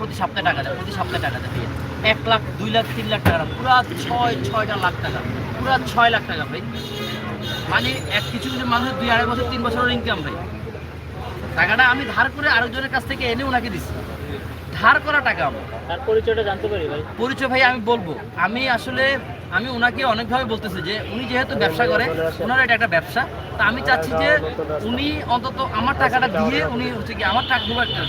প্রতি সপ্তাহে টাকা দেয় প্রতি সপ্তাহে টাকা দেয় ভাইয়া। এক লাখ দুই লাখ তিন লাখ টাকা পুরা ছয় ছয়টা লাখ টাকা পুরা ছয় লাখ টাকা ভাই। মানে এক কিছু কিছু মানুষের দুই আড়াই বছর তিন বছরের ইনকাম ভাই। টাকাটা আমি ধার করে আরেকজনের কাছ থেকে এনে ওনাকে দিচ্ছি ধার করা টাকা আমার। তার পরিচয়টা জানতে পারি ভাই। পরিচয় ভাই আমি বলব। আমি আসলে আমি ওনাকে অনেকভাবে বলতেছি যে উনি যেহেতু ব্যবসা করে ওনার এটা একটা ব্যবসা। তা আমি চাচ্ছি যে উনি অন্তত আমার টাকাটা দিয়ে উনি হচ্ছে কি আমার টাকা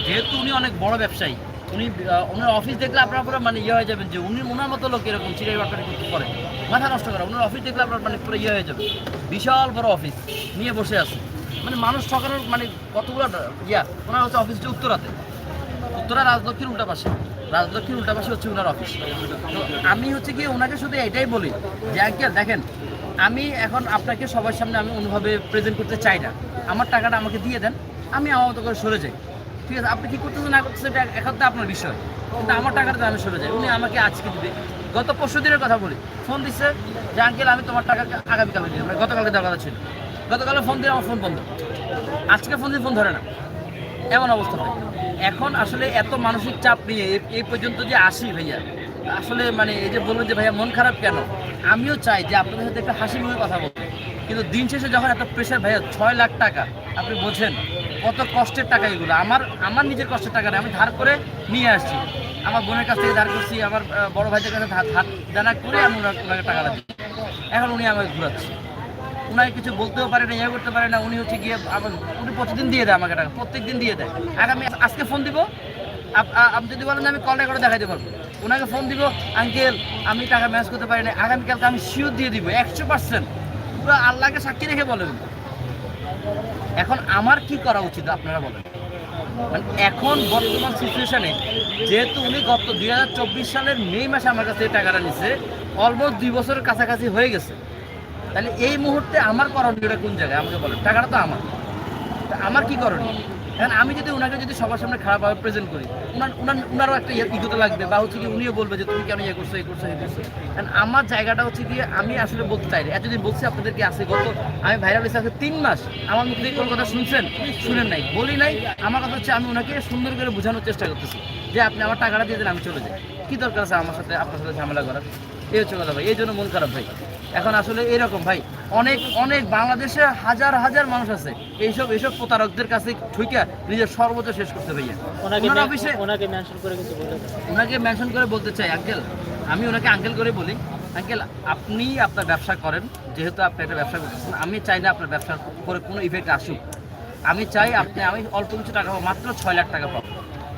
যেহেতু উনি অনেক বড় ব্যবসায়ী উনি ওনার অফিস দেখলে আপনার পুরো মানে ইয়ে হয়ে যাবেন যে উনি ওনার মতো লোক এরকম চিড়াই বাটপারি করতে পারে মাথা নষ্ট করা। ওনার অফিস দেখলে আপনার মানে পুরো ইয়ে হয়ে যাবে বিশাল বড় অফিস নিয়ে বসে আছে। মানে মানুষ ঠকানোর মানে কতগুলো ইয়া? ওনার হচ্ছে অফিসটা উত্তরাতে। উত্তরা রাজলক্ষ্মীর উল্টা পাশে। রাজলক্ষ্মীর উল্টা পাশে হচ্ছে ওনার অফিস তো আমি হচ্ছে কি ওনাকে শুধু এটাই বলি যে আঙ্কেল, দেখেন, আমি এখন আপনাকে সবার সামনে আমি অনুভাবে প্রেজেন্ট করতে চাই না। আমার টাকাটা আমাকে দিয়ে দেন, আমি আমার মতো করে সরে যাই। ঠিক আছে, আপনি কি করতেছেন, না করতেছেন, এটা এখন তো আপনার বিষয়। কিন্তু আমার টাকাটা আমি সরে যাই। উনি আমাকে আজকে দিবে। গত পরশু দিনের কথা বলি। ফোন দিচ্ছে যে, আঙ্কেল, আমি তোমার টাকা আগামীকালকে দিই মানে গতকালকে দেওয়ার কথা ছিল। গতকালে ফোন দিয়ে আমার ফোন বন্ধ। আজকে ফোন দিয়ে ফোন ধরে না। এমন অবস্থা ভাই এখন আসলে এত মানসিক চাপ নিয়ে এই- পর্যন্ত যে আসি ভাইয়া, আসলে মানে এই যে বলবেন যে ভাইয়া মন খারাপ কেন? আমিও চাই যে আপনাদের সাথে একটা হাসি মুখে কথা বলতে। কিন্তু দিন শেষে যখন এত প্রেশার ভাইয়া, ছয় লাখ টাকা, আপনি বোঝেন কত কষ্টের টাকা এগুলো? আমার আমার নিজের কষ্টের টাকা আমি ধার করে নিয়ে আসছি। আমার বোনের কাছ থেকে ধার করছি, আমার বড় ভাইদের কাছে ধার জানা করে আমি ওনাকে টাকাটা দিই এখন উনি আমাকে ঘুরাচ্ছে। উনাকে কিছু বলতেও পারে না ইয়ে করতে পারে না, উনি হচ্ছে গিয়ে আমার, উনি প্রতিদিন দিয়ে দেয় আমাকে টাকা প্রত্যেক দিন দিয়ে। দেয় আগামী আজকে ফোন দিব, আপ- আপনি যদি বলেন আমি কলটা করে দেখাইতে পারব। ওনাকে ফোন দিব আঙ্কেল আমি টাকা ম্যানেজ করতে পারি না আগামীকালকে আমি শিওর দিয়ে দিব, একশো পার্সেন্ট পুরো আল্লাহকে সাক্ষী রেখে বলেন। এখন আমার কি করা উচিত আপনারা বলেন? মানে এখন বর্তমান সিচুয়েশানে যেহেতু উনি গত দুই হাজার চব্বিশ সালের মে মাসে আমার কাছে এই টাকাটা নিছে অলমোস্ট দুই বছরের কাছাকাছি হয়ে গেছে। তাহলে এই মুহূর্তে আমার করণীয়টা কোন জায়গায়? আমাকে বলেন, টাকাটা তো আমার। আমার কি করণীয়? এখন আমি যদি ওনাকে যদি সবার সামনে খারাপভাবে প্রেজেন্ট করি, উনার উনার উনারও একটা ইয়ে- ইগোতে লাগবে বা হচ্ছে কি উনিও বলবে যে তুমি কেন ইয়ে করছ এই করছ এই করছ। কারণ আমার জায়গাটা হচ্ছে কি আমি আসলে বলতে চাই না। এতদিন বলছি আপনাদেরকে আছে? গত আমি ভাইরাল হয়েছে আজকে তিন মাস। আমার মুখ থেকে কোনো কথা শুনছেন? শুনেন নাই। বলি নাই। আমার কথা হচ্ছে আমি ওনাকে সুন্দর করে বোঝানোর চেষ্টা করতেছি যে আপনি আমার টাকাটা দিয়ে দেন, আমি চলে যাই। কি দরকার আছে আমার সাথে আপনার সাথে ঝামেলা করার? এই হচ্ছে কথা ভাই। এই জন্য মন খারাপ ভাই। এখন আসলে এরকম ভাই। অনেক অনেক বাংলাদেশে হাজার হাজার মানুষ আছে। এইসব এইসব প্রতারকদের কাছে ঠুইকা নিজের সর্বোচ্চ শেষ করতে ভাইয়া। ওনাকে ওনার অফিসে ওনাকে মেনশন করে কিছু ওনাকে মেনশন করে বলতে চাই আঙ্কেল। আমি ওনাকে আঙ্কেল করে বলি। আঙ্কেল আপনি আপনার ব্যবসা করেন যেহেতু আপনি একটা ব্যবসা করতেছেন আমি চাই না আপনার ব্যবসার করে কোনো ইফেক্ট আসুক। আমি চাই আপনি আমি অল্প কিছু টাকা পাবো মাত্র ছয় লাখ টাকা পাবো।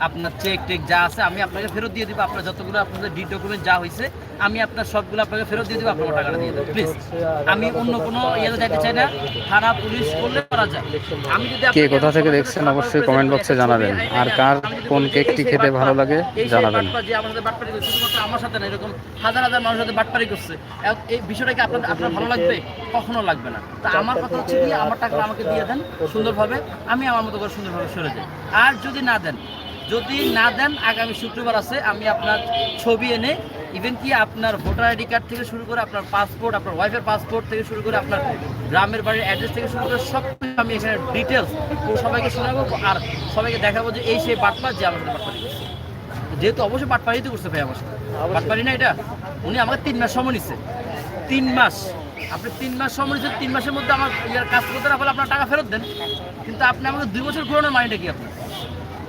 আপনার চেক টেক যা আছে আমি আপনাকে ফেরত দিয়ে দিব। আপনার যতগুলো আপনাদের ডি ডকুমেন্ট যা হয়েছে আমি আপনার সবগুলো আপনাকে ফেরত দিয়ে দিব আপনার টাকাটা দিয়ে দেবো। প্লিজ আমি অন্য কোনো ইয়েতে যাইতে চাই না। থানা পুলিশ করলে করা যায়। আমি যদি কে কোথা থেকে দেখছেন অবশ্যই কমেন্ট বক্সে জানাবেন। আর কার কোন কেকটি খেতে ভালো লাগে জানাবেন। যে আমার সাথে বাটপারি করছে শুধুমাত্র আমার সাথে না এরকম হাজার হাজার মানুষের সাথে বাটপারি করছে। এই বিষয়টা কি আপনার আপনার ভালো লাগবে? কখনো লাগবে না। তা আমার কথা হচ্ছে কি আমার টাকা আমাকে দিয়ে দেন সুন্দরভাবে আমি আমার মতো করে সুন্দরভাবে সরে যাই। আর যদি না দেন যদি না দেন আগামী শুক্রবার আছে আমি আপনার ছবি এনে ইভেন কি আপনার ভোটার আইডি কার্ড থেকে শুরু করে আপনার পাসপোর্ট আপনার ওয়াইফের পাসপোর্ট থেকে শুরু করে আপনার গ্রামের বাড়ির অ্যাড্রেস থেকে শুরু করে সব আমি এখানে ডিটেলস সবাইকে শোনাবো আর সবাইকে দেখাবো যে এই সেই বাটপার যে আমার সাথে বাটপারি করছে। যেহেতু অবশ্যই বাটপারি তো করছে ভাই আমার সাথে। বাটপারি না এটা? উনি আমাকে তিন মাস সময় নিচ্ছে তিন মাস। আপনি তিন মাস সময় নিচ্ছেন তিন মাসের মধ্যে আমার ইয়ার কাজ করতে না পারলে আপনার টাকা ফেরত দেন। কিন্তু আপনি আমাকে দুই বছর ঘুরানোর মাইন্ডে কি আপনার?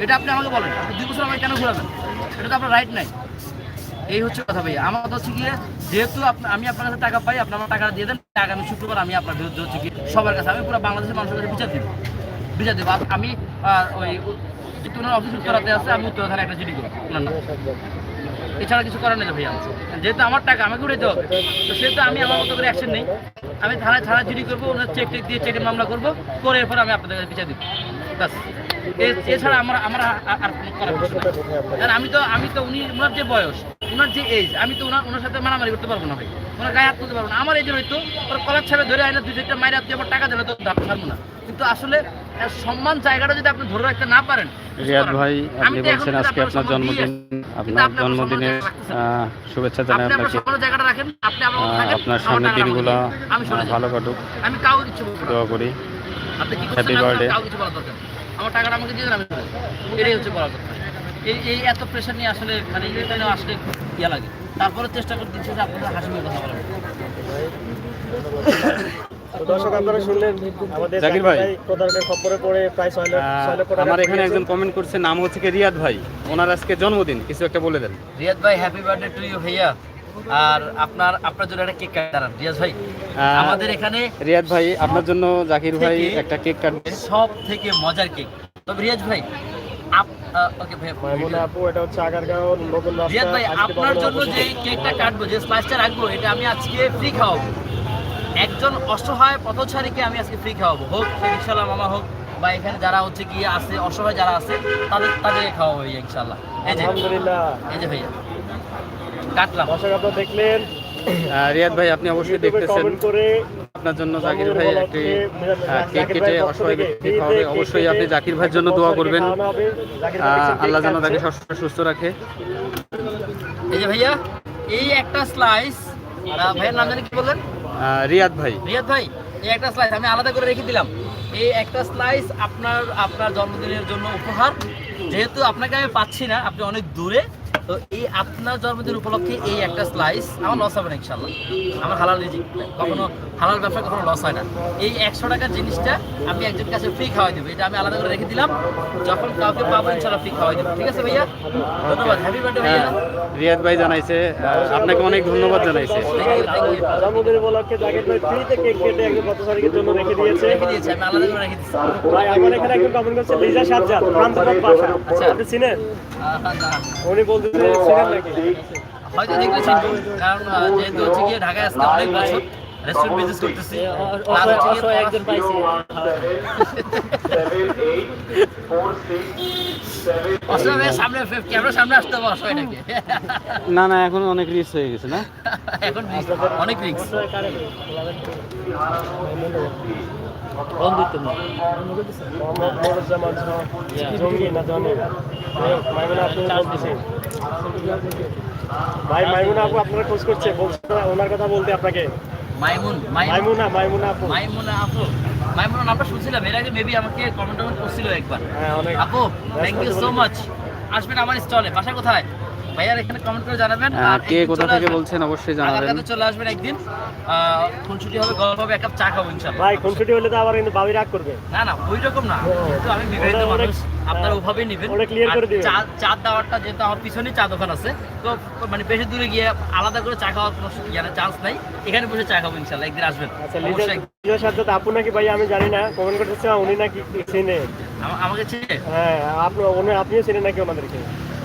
এটা আপনি আমাকে বলেন, আপনি দুই বছর আমাকে কেন ঘুরাবেন? এটা তো আপনার রাইট নাই। এই হচ্ছে কথা ভাই আমার হচ্ছে গিয়ে, যেহেতু আমি আপনার কাছে টাকা পাই, আপনি আমার টাকাটা দিয়ে দেন, আগামী শুক্রবার আমি আপনার বিরুদ্ধে হচ্ছে কি সবার কাছে, আমি পুরো বাংলাদেশের মানুষের কাছে বিচার দিব। বিচার দেবো। আমি ওই ওনার অফিস উত্তরাতে আছে, আমি উত্তরা থানায় একটা জিডি করব। ওনার এছাড়া কিছু করার নেই ভাই আমার যেহেতু আমার টাকা, আমাকে উঠাইতে হবে। তো সেহেতু আমি আমার মতো করে অ্যাকশন নেই। আমি থানায় থানা জিডি করব, ওনার চেক টেক দিয়ে চেকের মামলা করব, করে এরপর আমি আপনাদের কাছে বিচার দিব। ব্যাস। এছাড়া আমার আমার আর- কোনো করার কিছু নেই। আমি তো আমি তো উনি ওনার যে বয়স ওনার যে এজ আমি তো ওনার ওনার সাথে মারামারি করতে পারব না ভাই। ওনার গায়ে হাত তুলতে পারব না। আমার এই জন্য হয়তো ওর কলার ছেড়ে ধরে আইনা দুই চারটা মাইরে আপনি আমার টাকা দেবে তো দাম ছাড়বো না। কিন্তু আসলে সম্মান জায়গাটা যদি আপনি ধরে রাখতে না পারেন রিয়াদ ভাই আপনি তো বলছেন আজকে আপনার দিয়ে জন্মদিন আপনার না। আহ, শুভেচ্ছা জানাই আপনাকে আপনার সামনের দিনগুলো ভালো কাটুক। আমি কাউকে কিছু না। দোয়া করি। আপনি কি Happy করছেন? না করছেন, birthday. কাউ কিছু বলার দরকার। আমার টাকাটা আমাকে দিয়ে দেন আমি এটাই হচ্ছে কথা। এই এই এত প্রেশার নিয়ে আসলে মানে এখানে আসলে ইয়া লাগে। তারপরে চেষ্টা করতে দিচ্ছি যে আপনাদের হাসি কথা বলার দর্শক আপনারা শুনলেন আমাদের জাকির ভাই। প্রতারকের খপ্পরে পড়ে প্রায় ছয় লক্ষ ছয় লক্ষ টাকা আমার এখানে একজন কমেন্ট করছে নাম হচ্ছে কি রিয়াদ ভাই। ওনার আজকে জন্মদিন কিছু একটা বলে দেন। রিয়াদ ভাই হ্যাপি বার্থডে টু ইউ ভাইয়া। আর আপনার আপনার জন্য একটা কেক কাটান রিয়াজ ভাই আমাদের এখানে রিয়াদ ভাই আপনার জন্য জাকির ভাই একটা কেক কাটবে। সব থেকে মজার কেক। তবে রিয়াজ ভাই আপু এটা হচ্ছে আগারগাঁও নতুন রাস্তা। রিয়াদ ভাই আজকে আপনার জন্য যে কেকটা কাটবো যে স্লাইসটা রাখব এটা আমি আজকে ফ্রি খাওয়াবো। একজন অসহায় পথচারীকে আমি আজকে ফ্রি খাওয়াবো। হোক রিক্সাওয়ালা মামা হোক বা এখানে যারা হচ্ছে কি আছে অসহায় যারা আছে তাদের তাদেরকে খাওয়াবো ভাইয়া ইনশাল্লাহ এই যে। আলহামদুলিল্লাহ। এই যে ভাইয়া। কাটলাম দর্শক আপনারা দেখলেন রিয়াদ ভাই আপনি অবশ্যই দেখতেছেন। আপনার জন্য জাকির ভাই একটি কেক কেটে অসহায় ব্যক্তি খাওয়াবে। অবশ্যই আপনি জাকির ভাইয়ের জন্য দোয়া করবেন। আল্লাহ যেন তাকে। সবসময় সুস্থ রাখে। এই যে ভাইয়া এই একটা স্লাইস ভাইয়ের নাম জানি কি বললেন? রিয়াদ ভাই। রিয়াদ ভাই এই একটা স্লাইস আমি আলাদা করে রেখে দিলাম। এই একটা স্লাইস আপনার আপনার জন্মদিনের জন্য উপহার। যেহেতু আপনাকে আমি পাচ্ছি না আপনি অনেক দূরে তো এই আপনার জন্মদিন উপলক্ষে এই একটা স্লাইস আমার লস হবে না ইনশাল্লাহ আমার হালাল রিজিক কখনো হালাল ব্যবসা কখনো লস হয় না। এই একশো টাকার জিনিসটা আমি একজন কাছে ফ্রি খাওয়াই দেবো। এটা আমি আলাদা করে রেখে দিলাম। যখন কাউকে পাবো ইনশাল্লাহ ফ্রি খাওয়াই দেবো। ঠিক আছে ভাইয়া? ধন্যবাদ। হ্যাপি বার্থডে ভাইয়া। হ্যাঁ, রিয়াদ ভাই জানাইছে আপনাকে অনেক ধন্যবাদ জানাইছে। জন্মদিন উপলক্ষে জাকির ভাই ফ্রিতে কেক কেটে একজন জন্য রেখে দিয়েছে। রেখে দিয়েছি আমি আলাদা করে রেখে দিচ্ছি। ভাই আমার এখানে একজন কমেন্ট করছে লিজা সাজ্জাদ আচ্ছা। আপনি চিনেন? উনি নাকি হয়তো দেখলে চিনবো কারণ যেহেতু হচ্ছে গিয়ে ঢাকায় আসতে অনেক বছর রেস্টুরেন্ট বিজনেস করতেছি Plus হচ্ছে গিয়ে একজন পাইছি। সামনে ক্যামেরার সামনে আসতে হবে অসহায়টাকে না না এখন অনেক রিচ হয়ে গেছে না? এখন অনেক রিক্স বন্ধুত্ব মোহাম্মদ মরুজ্জামান জঙ্গি না জনি মাইমুনা আপু বলতেছি ভাই মাইমুনা আপু আপনারা খোঁজ করছে বলছে ওনার কথা বলতে আপনাকে। মাইমুন মাইমুন। মাইমুনা মাইমুনা আপু। মাইমুনা আপু। মাইমুনা নামটা শুনছিলাম এর আগে মেবি আমাকে কমেন্ট টমেন্ট করছিল একবার। হ্যাঁ অনেক। আপু থ্যাংক ইউ সো মাচ আসবেন আমার স্টলে বাসা কোথায়? ভাইয়ার এখানে কমেন্ট করে জানাবেন। আর কে কোথা থেকে বলছেন অবশ্যই জানাবেন। চলে আসবেন একদিন। খুনসুটি হবে গল্প হবে এক কাপ চা খাব ইনশাল্লাহ ভাই খুনসুটি হলে তো আবার কিন্তু বাবি রাগ করবে। না না ওই রকম না। কিন্তু আমি বিবাহিত মানুষ আপনারা ওভাবেই নেবেন। ওটা আর করে দিবেন। চা দেওয়ারটা যেহেতু আমার পিছনেই চা দোকান আছে তো মানে বেশি দূরে গিয়ে আলাদা করে চা খাওয়ার কোনো চান্স নাই। এখানে বসে চা খাব ইনশাল্লাহ একদিন আসবেন। আচ্ছা অবশ্যই লিজা সাজ্জাদ আপু নাকি ভাই আমি জানি না। কমেন্ট করতেছে উনি নাকি চিনে। আমাকে চিনে? হ্যাঁ আপনি উনি আপনিও চিনেন নাকি ওনাদেরকে?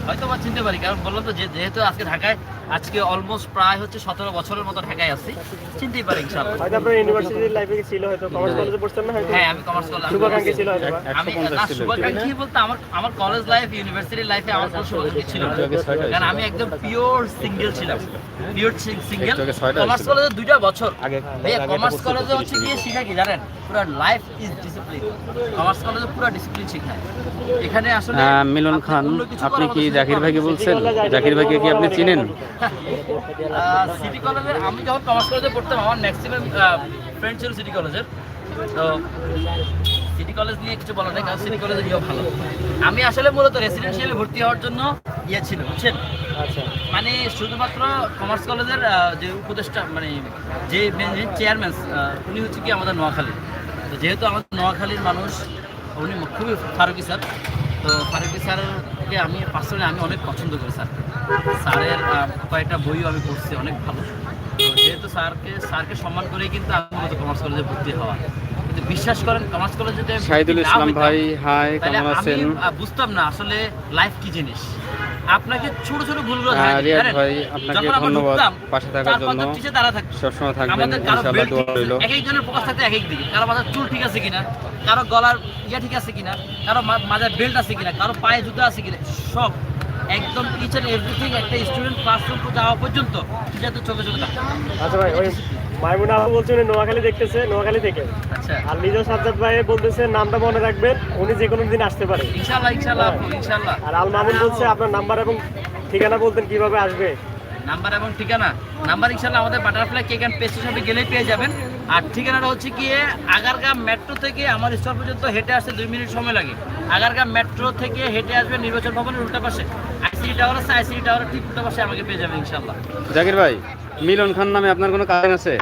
হয়তো বা চিনতে পারি কারণ বললাম তো যেহেতু আজকে ঢাকায় আজকে অলমোস্ট প্রায় হচ্ছে সতেরো বছরের মতো ঢাকায় আছি। চিনতেই পারি ইনশাল্লাহ হয়তো আপনার ইউনিভার্সিটির লাইফে ছিল হয়তো কমার্স কলেজে পড়তেন না হয়তো হ্যাঁ আমি কমার্স করলাম শুভাকাঙ্ক্ষী ছিল হয়তো আমি না শুভাকাঙ্ক্ষী বলতে আমার আমার কলেজ লাইফ ইউনিভার্সিটি লাইফে আমার কোনো শুভাকাঙ্ক্ষী ছিল না। কারণ আমি একদম পিওর সিঙ্গেল ছিলাম। Pure single commerce. কলেজে দুইটা বছর। ভাইয়া কমার্স কলেজে হচ্ছে গিয়ে শিখা কি জানেন? পুরো লাইফ ইজ ডিসিপ্লিন কমার্স কলেজে পুরো ডিসিপ্লিন শেখায়। এখানে আসলে মিলন আপনি খান অন্য কিছু আপনি কি জাকির ভাইকে বলছেন? সিটি কলেজ জাকির ভাইকে কি আপনি চিনেন? সিটি কলেজের আমি যখন কমার্স কলেজে পড়তাম আমার ম্যাক্সিমাম ফ্রেন্ড ছিল সিটি কলেজের। তো সিটি কলেজ নিয়ে কিছু বলা নেই কারণ সিটি কলেজের ইয়েও ভালো। আমি আসলে মূলত রেসিডেন্সিয়ালে ভর্তি হওয়ার জন্য ইয়ে ছিল বুঝছেন? আচ্ছা। মানে শুধুমাত্র কমার্স কলেজের যে উপদেষ্টা মানে যে চেয়ারম্যান উনি হচ্ছে কি আমাদের নোয়াখালী। তো যেহেতু আমাদের নোয়াখালীর মানুষ উনি খুবই ফারুকি স্যার। তো ফারুকি স্যারকে আমি পার্সোনালি আমি অনেক পছন্দ করি স্যার। স্যারের কয়েকটা বইও আমি পড়ছি অনেক ভালো। যেহেতু স্যারকে স্যারকে সম্মান করেই কিন্তু আমি মূলত কমার্স কলেজে ভর্তি হওয়া। কিন্তু বিশ্বাস করেন কমার্স কলেজে যদি শাহিদুল ইসলাম ভাই হাই কেমন আমি আছেন? বুঝতাম না আসলে লাইফ কি জিনিস। আপনাকে ছোট ছোট ভুলগুলো হ্যাঁ, দিই, রিয়াদ? ভাই, আপনাকে ধন্যবাদ পাশে থাকার জন্য। টিচার। সবসময় থাকবেন ইনশাআল্লাহ দোয়া রইল এক একজনের ফোকাস থাকতে এক এক দিকে কারও মাথার চুল ঠিক আছে কিনা কারও গলার ইয়া ঠিক আছে কিনা কারও মা- মাথার বেল্ট আছে কিনা কারও পায়ে জুতো আছে কিনা সব একদম ইচ এন্ড এভরিথিং একটা স্টুডেন্ট ক্লাসরুম যাওয়া পর্যন্ত টিচার তো চোখে চোখে আচ্ছা ভাই ওই মাইমুনা আপু বলছে উনি নোয়াখালী দেখতেছে নোয়াখালী থেকে। আচ্ছা। আর লিজা সাজ্জাদ ভাই বলতেছে নামটা মনে রাখবেন উনি যে কোনো দিন আসতে পারে। ইনশাল্লাহ ইনশাল্লাহ আপু, ইনশাল্লাহ। আর আল মামুন বলছে আপনার নাম্বার এবং ঠিকানা বলতেন কীভাবে আসবে। নাম্বার এবং ঠিকানা? নাম্বার ইনশাল্লাহ আমাদের বাটারফ্লাই কেক অ্যান্ড পেস্ট্রি শপে গেলেই পেয়ে যাবেন। আর ঠিকানাটা হচ্ছে গিয়ে আগারগাঁ মেট্রো থেকে আমার স্টল পর্যন্ত হেঁটে আসতে দুই মিনিট সময় লাগে। আগারগাঁ মেট্রো থেকে হেঁটে আসবেন নির্বাচন ভবনের উল্টা পাশে। আইসিডি টাওয়ার আছে আইসিডি টাওয়ারের ঠিক উল্টা পাশে আমাকে পেয়ে যাবেন ইনশাল্লাহ। জাকির ভাই মিলন খান নামে আপনার কোনো কারণ আছে?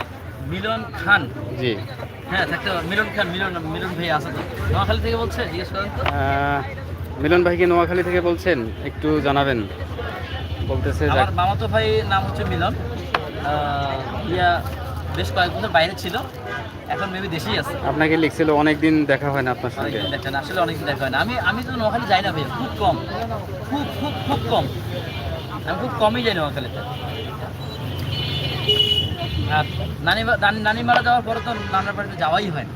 মিলন খান? জি। হ্যাঁ থাকতে মিলন খান মিলন মিলন ভাই আছে তো। নোয়াখালী থেকে বলছে জিজ্ঞেস করেন তো। মিলন ভাই কি নোয়াখালী থেকে বলছেন? একটু জানাবেন। বলতেছে আমার মামাতো ভাই নাম হচ্ছে মিলন। ইয়া বেশ কয়েক বছর বাইরে ছিল। এখন মেবি দেশেই আছে। আপনাকে লিখছিল অনেকদিন দেখা হয় না আপনার সঙ্গে। দেখেন আসলে অনেকদিন দেখা হয় না। আমি আমি তো নোয়াখালী যাই না ভাই খুব কম। খুব খুব খুব কম। আমি খুব কমই যাই নোয়াখালীতে। আর নানি মারা যাওয়ার পরে তো নানার বাড়িতে যাওয়াই হয় না।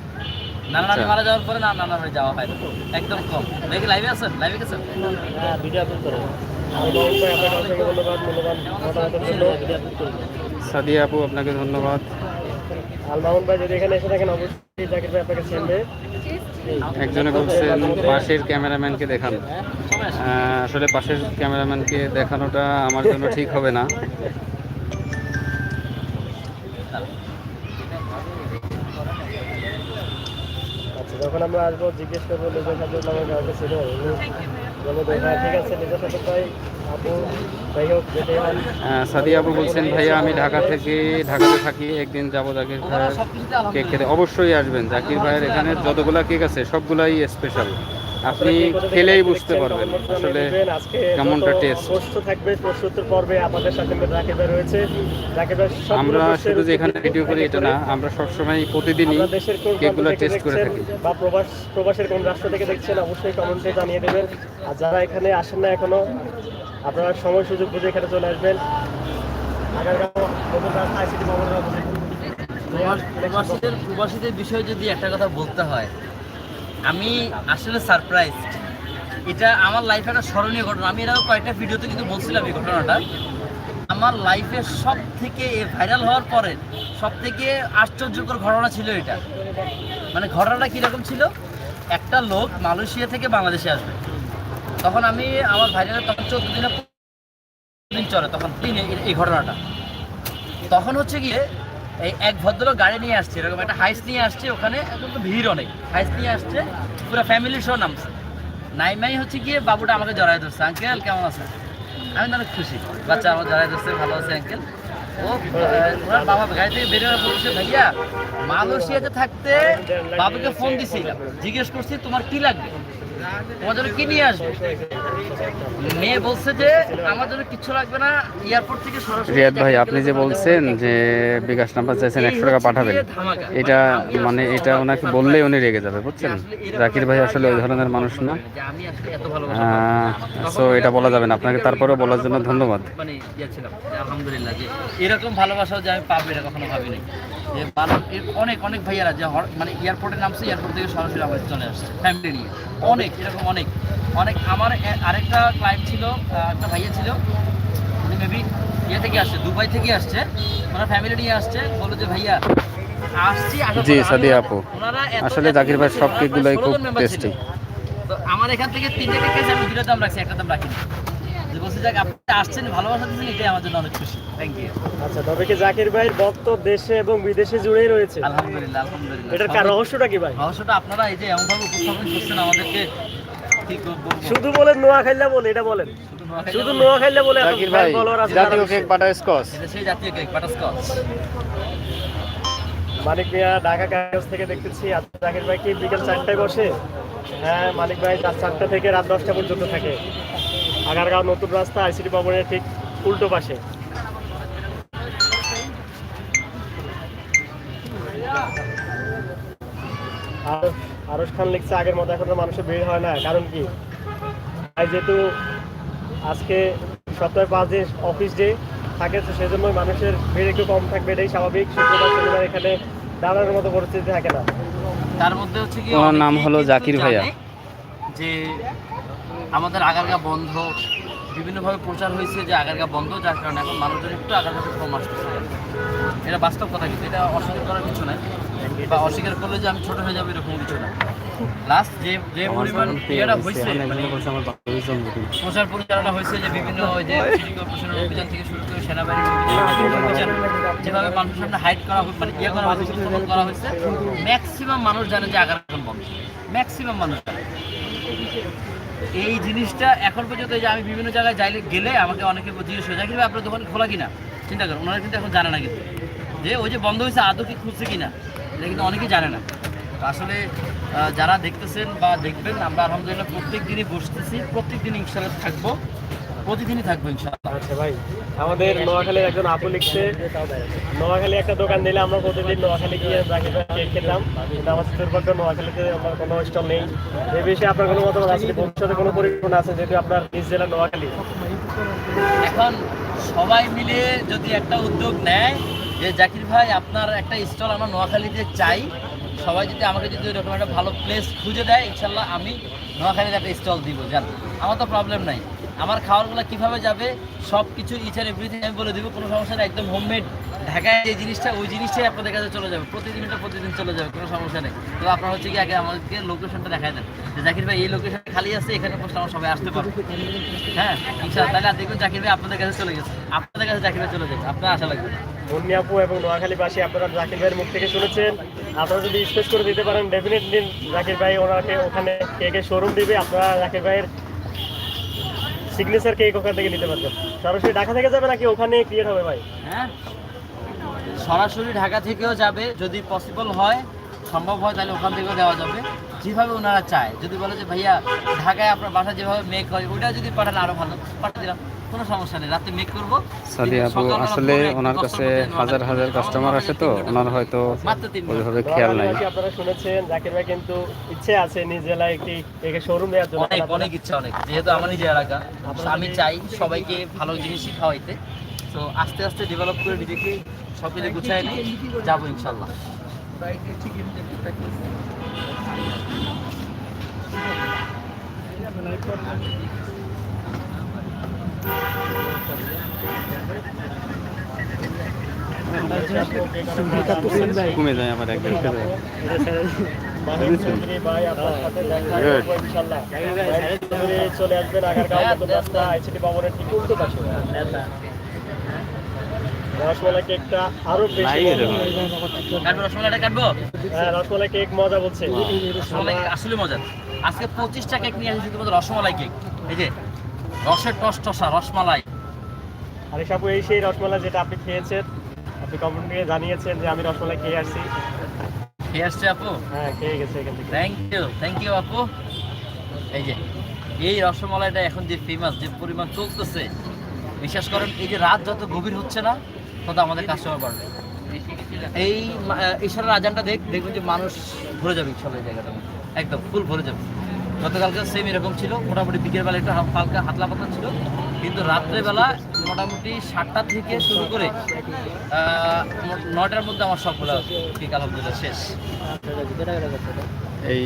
নানা নানি আচ্ছা। মারা যাওয়ার পরে না নানার বাড়ি যাওয়া হয় না। একদম কম। দেখি লাইভে আছেন? লাইভে গেছেন? হ্যাঁ ভিডিও আপলোড সাদিয়া আপু আপনাকে ধন্যবাদ। আল ভাই যদি এখানে এসে থাকেন অবশ্যই জাকির ভাই আপনাকে চিনবে একজনে বলছেন পাশের ক্যামেরাম্যানকে দেখান। আসলে পাশের ক্যামেরাম্যানকে দেখানোটা আমার জন্য ঠিক হবে না। আচ্ছা যখন আমরা আসব জিজ্ঞেস করব নিজের সাথে আমার কাউকে ছিল হ্যাঁ ঠিক আছে নিজের সাথে সাদিয়া আপু বলছেন ভাইয়া আমি ঢাকা থেকে ঢাকাতে থাকি একদিন যাব জাকির ভাইয়ের কেক খেতে। অবশ্যই আসবেন জাকির ভাইয়ের এখানে যতগুলা কেক আছে সবগুলাই স্পেশাল আপনি খেলেই বুঝতে পারবেন আসলে কেমনটা টেস্ট থাকবে পর্বে আমাদের সাথে রয়েছে আমরা শুধু যে এখানে ভিডিও করি এটা না আমরা সবসময় প্রতিদিনই কেকগুলো টেস্ট করে থাকি। বা প্রবাস প্রবাসের কোন রাষ্ট্র থেকে দেখছেন অবশ্যই কমেন্টে জানিয়ে দেবেন। আর যারা এখানে আসেন না এখনও আপনারা সময় সুযোগ বুঝে এখানে চলে আসবেন। প্রবাসীদের প্রবাসীদের বিষয়ে যদি একটা কথা বলতে হয় আমি আসলে সারপ্রাইজ এটা আমার লাইফে একটা স্মরণীয় ঘটনা। আমি এর আগে কয়েকটা ভিডিওতে কিন্তু বলছিলাম এই ঘটনাটা। আমার লাইফের সব থেকে ভাইরাল হওয়ার পরে সব থেকে আশ্চর্যকর ঘটনা ছিল এটা। মানে ঘটনাটা কীরকম ছিল? একটা লোক মালয়েশিয়া থেকে বাংলাদেশে আসবে। তখন আমি আমার ভাইরালের তখন চোদ্দ দিনে দিন চলে তখন দিন এই ঘটনাটা। তখন হচ্ছে গিয়ে এই এক ভদ্রলোক গাড়ি নিয়ে আসছে, এরকম একটা হাইস নিয়ে আসছে, ওখানে এখন তো ভিড় অনেক হাইস নিয়ে আসছে, পুরো ফ্যামিলি সহ নামছে। নাইমাই হচ্ছে গিয়ে বাবুটা আমাকে জড়াই ধরছে আঙ্কেল কেমন আছে আমি তো অনেক খুশি। বাচ্চা আমার জড়াই ধরছে, ভালো আছে আঙ্কেল ও বাবা গাড়ি বেরোয় ভাইয়া, মালয়েশিয়াতে থাকতে বাবুকে ফোন দিছিলাম। জিজ্ঞেস করছি, তোমার কি লাগবে? তোমার কি নিয়ে আসবে? মেয়ে বলছে যে আমার জন্য কিচ্ছু লাগবে না এয়ারপোর্ট থেকে সরাসরি রিয়াদ ভাই আপনি যে বলছেন যে বিকাশ নাম্বার চাইছেন একশো টাকা পাঠাবেন এটা মানে এটা ওনাকে বললেই উনি রেগে যাবে বুঝছেন? জাকির ভাই আসলে ওই ধরনের মানুষ না। সো এটা বলা যাবে না। আপনাকে তারপরেও বলার জন্য ধন্যবাদ। মানে আলহামদুলিল্লাহ যে এরকম ভালোবাসাও যে আমি পাবো এটা কখনো ভাবিনি। যে অনেক অনেক ভাইয়ারা যে মানে এয়ারপোর্টে নামছে এয়ারপোর্ট থেকে সরাসরি আমাদের চলে আসছে ফ্যামিলি নিয়ে। অনেক। এরকম অনেক। অনেক আমার আরেকটা ক্লায়েন্ট ছিল একটা ভাইয়া ছিল। উনি মেবি ইয়ে থেকে আসছে দুবাই থেকে আসছে। ওনার ফ্যামিলি নিয়ে আসছে বলল যে ভাইয়া জি, সাদিয়া আপু। আসলে জাকির member সব কেকগুলোই খুব প্রায় 16 member ছিল। টেস্টি তো আমার এখান থেকে তিনটে কেস আমি দুটো দাম রাখছি একটা দাম রাখিনি। বলছি যাক আপনি আসছেন ভালোবাসা দিচ্ছেন এটাই আমার জন্য অনেক খুশি। থ্যাংক ইউ আচ্ছা তবে কি জাকির ভাইয়ের ভক্ত দেশে এবং বিদেশে জুড়েই রয়েছে? আলহামদুলিল্লাহ আলহামদুলিল্লাহ। এটার কার রহস্যটা কি ভাই? রহস্যটা আপনারা এই যে এমনভাবে উপস্থাপন করছেন আমাদেরকে শুধু বলেন নোয়া খাইলা বলে এটা বলেন। শুধু নোয়া খাইলা বলে। এত জাকির ভাই জাতীয় কেক। Butter Scotch. এটা সেই জাতীয় কেক বাটারস্কচ মানিক মিয়া ঢাকা কাগজ থেকে দেখতেছি। জাকির ভাই কি বিকেল চারটায় বসে? হ্যাঁ মানিক ভাই রাত চারটা থেকে রাত দশটা পর্যন্ত থাকে। আগারগাঁও নতুন রাস্তা আইসিটি ভবনের ঠিক উল্টো পাশে। আর আরশ খান লিখছে আগের মতো এখন তো মানুষের ভিড় হয় না। কারণ কি? যেহেতু আজকে সপ্তাহে পাঁচ দিন অফিস ডে থাকে তো সেজন্য মানুষের ভিড় একটু কম থাকবে। এটাই স্বাভাবিক। শুক্রবার শনিবার এখানে দাঁড়ানোর মতো পরিস্থিতি থাকে না। তার মধ্যে হচ্ছে কি ওনার নাম হলো জাকির ভাইয়া। যে আমাদের আগারগা বন্ধ বিভিন্নভাবে প্রচার হয়েছে যে আগারগা বন্ধ যার কারণে এখন মানুষজন একটু আগারগাতে কম আসতেছে। এটা বাস্তব কথা কিন্তু এটা অস্বীকার করার কিছু নাই। বা অস্বীকার করলে যে আমি ছোট হয়ে যাব এরকম কিছু না। লাস্ট যে যে পরিমাণ ইয়েটা হয়েছে মানে। প্রচার পরিচালনা হয়েছে যে বিভিন্ন ওই যে সিটি কর্পোরেশনের অভিযান থেকে শুরু করে সেনাবাহিনীর অভিযান, যেভাবে মানুষের সামনে হাইড করা হয়েছে মানে ইয়ে করা হয়েছে উপস্থাপন করা হয়েছে ম্যাক্সিমাম মানুষ জানে যে আগার এখন বন্ধ। ম্যাক্সিমাম মানুষ জানে। এই জিনিসটা এখন পর্যন্ত যে আমি বিভিন্ন জায়গায় যাইলে গেলে আমাকে অনেকে জিজ্ঞেস হয়ে যায় কিন্তু আপনার দোকান খোলা কিনা? চিন্তা করেন ওনারা কিন্তু এখন জানে না কিন্তু। যে ওই যে বন্ধ হয়েছে আদৌ কি খুলছে কিনা এটা কিন্তু অনেকেই জানে না। আসলে যারা দেখতেছেন বা দেখবেন আমরা আলহামদুলিল্লাহ প্রত্যেক দিনই বসতেছি প্রত্যেক দিন ইনশাল্লাহ থাকব প্রতিদিনই থাকব ইনশাল্লাহ আচ্ছা ভাই আমাদের নোয়াখালীর একজন আপু লিখছে নোয়াখালী একটা দোকান দিলে আমরা প্রতিদিন নোয়াখালী গিয়ে রাখি কেক খেতাম। কিন্তু আমার দুর্ভাগ্য নোয়াখালীতে আমার কোনো স্টল নেই। এই বিষয়ে আপনার কোনো মতামত আছে? ভবিষ্যতে কোনো পরিকল্পনা আছে যেহেতু আপনার নিজ জেলা নোয়াখালী? এখন সবাই মিলে যদি একটা উদ্যোগ নেয় যে জাকির ভাই, আপনার একটা স্টল আমরা নোয়াখালীতে চাই। সবাই যদি আমাকে যদি এরকম একটা ভালো প্লেস খুঁজে দেয়, ইনশাল্লাহ আমি নোয়াখালীতে একটা স্টল দিব, জান। আমার তো প্রবলেম নাই। আমার খাবারগুলো কীভাবে যাবে সব কিছু ইচ অ্যান্ড এভরিথিং আমি বলে দিব, কোনো সমস্যা নেই, একদম হোমমেড ঢাকায় যে জিনিসটা, ওই জিনিসটাই আপনাদের কাছে চলে যাবে। প্রতিদিন এটা প্রতিদিন চলে যাবে, কোনো সমস্যা নেই। তো আপনার হচ্ছে কি আগে আমাদেরকে লোকেশনটা দেখায় দেন। যে জাকির ভাই, এই লোকেশন খালি আছে, এখানে বসে আমরা সবাই আসতে পারব। হ্যাঁ ইনশাআল্লাহ তাহলে আর দেখবেন জাকির ভাই আপনাদের কাছে চলে গেছে। আপনাদের কাছে জাকির ভাই চলে যাবে, আপনার আশা লাগবে। আপু এবং নোয়াখালীবাসী আপনারা জাকির ভাইয়ের মুখ থেকে শুনেছেন। আপনারা যদি স্পেস করে দিতে পারেন ডেফিনেটলি জাকির ভাই ওনাকে ওখানে কেকের শোরুম দিবে, আপনারা জাকির ভাইয়ের সিগনেচার কেক ওখান থেকে নিতে পারবেন। সরাসরি ঢাকা থেকে যাবে নাকি ওখানে ক্রিয়েট হবে ভাই? হ্যাঁ। সরাসরি ঢাকা থেকেও যাবে, যদি পসিবল হয়, সম্ভব হয়, তাহলে ওখান থেকেও দেওয়া যাবে। যেভাবে ওনারা চায়। যদি বলে যে, ভাইয়া, ঢাকায় আপনার বাসা যেভাবে মেক হয়, ওইটা যদি পাঠান, আরও ভালো। পাঠিয়ে দিলাম। কোনো সমস্যা নেই রাতে মেক করব। সাদি আপু আসলে ওনার কাছে হাজার হাজার কাস্টমার আসে তো ওনার হয়তো। ওইভাবে খেয়াল নাই। আপনারা শুনেছেন জাকির ভাই কিন্তু ইচ্ছে আছে নিজ জেলায় একটি শোরুম দেওয়ার জন্য অনেক অনেক ইচ্ছা অনেক। যেহেতু আমার নিজের এলাকা আমি চাই সবাইকে ভালো জিনিসই খাওয়াইতে। তো আস্তে আস্তে ডেভেলপ করে নিজেকে সব কিছু গুছাই নিয়ে যাব ইনশাল্লাহ কমে যায় আমার রসমালাই আরও মজা। হ্যাঁ কেক মজা বলছে। আসলে মজার আজকে পঁচিশটা কেক নিয়ে আসি শুধুমাত্র রসমালাই কেক। এই যে রসের টস টসা রসমালাই। আরে সাপু এই সেই রসমালাই যেটা আপনি খেয়েছেন আপনি কমেন্ট জানিয়েছেন যে আমি রসমালাই খেয়ে আসছি। খেয়ে আসছে আপু? হ্যাঁ খেয়ে গেছে এখান থেকে। থ্যাংক ইউ থ্যাংক ইউ আপু। এই যে এই রসমালাইটা এখন যে ফেমাস যে পরিমাণ চলতেছে বিশ্বাস করেন এই যে রাত যত গভীর হচ্ছে না তত আমাদের কাস্টমার বাড়বে। এই ঈশ্বরের আজানটা দেখ দেখবেন যে মানুষ ভরে যাবে ইনশাল্লাহ এই জায়গাটা একদম ফুল ভরে যাবে। গতকালকে সেম এরকম ছিল। মোটামুটি বিকেলবেলা একটু হালকা হাতলা পাতলা ছিল। কিন্তু রাত্রেবেলা মোটামুটি সাতটা থেকে শুরু করে আহ, ন- নয়টার মধ্যে আমার সবগুলো ঠিক আলহামদুলিল্লাহ শেষ। এই?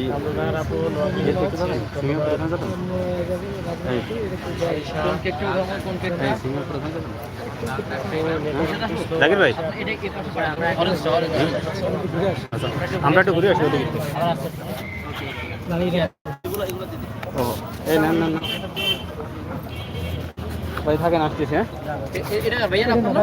জাকির ভাই। আমরা একটু ঘুরে আসি ওদিকে এগুলো- এগুলো দিদি। ও এই নেন নেন নেন। ভাই থাকেন আসতেছি হ্যাঁ এটা ভাইয়া না না?